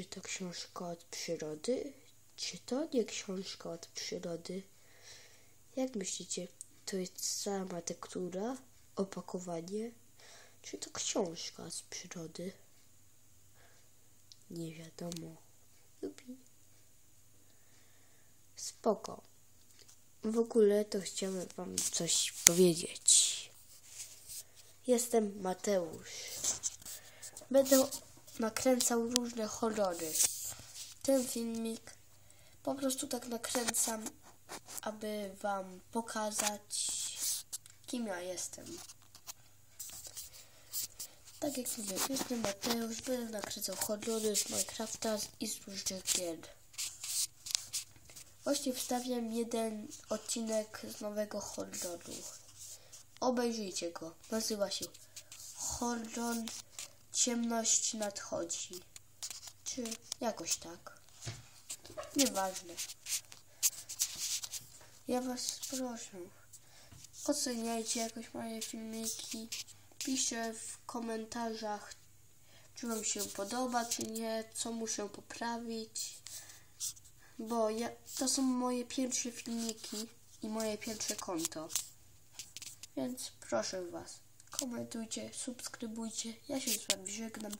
Czy to książka od przyrody? Czy to nie książka od przyrody? Jak myślicie, to jest sama tektura, opakowanie? Czy to książka z przyrody? Nie wiadomo. Lubi. Spoko. W ogóle to chciałem wam coś powiedzieć. Jestem Mateusz. Będę nakręcał różne horrory. Ten filmik po prostu tak nakręcam, aby wam pokazać, kim ja jestem. Tak jak mówię, jestem Mateusz, będę nakręcał horrory z Minecrafta i z różnych gier. Właśnie wstawiam jeden odcinek z nowego horroru. Obejrzyjcie go. Nazywa się Horror Ciemność nadchodzi. Czy jakoś tak. Nieważne. Ja was proszę. Oceniajcie jakoś moje filmiki. Piszcie w komentarzach, czy wam się podoba, czy nie, co muszę poprawić. Bo ja, to są moje pierwsze filmiki i moje pierwsze konto. Więc proszę Was, komentujcie, subskrybujcie. Ja się z Wami żegnam.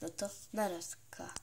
No to narazka.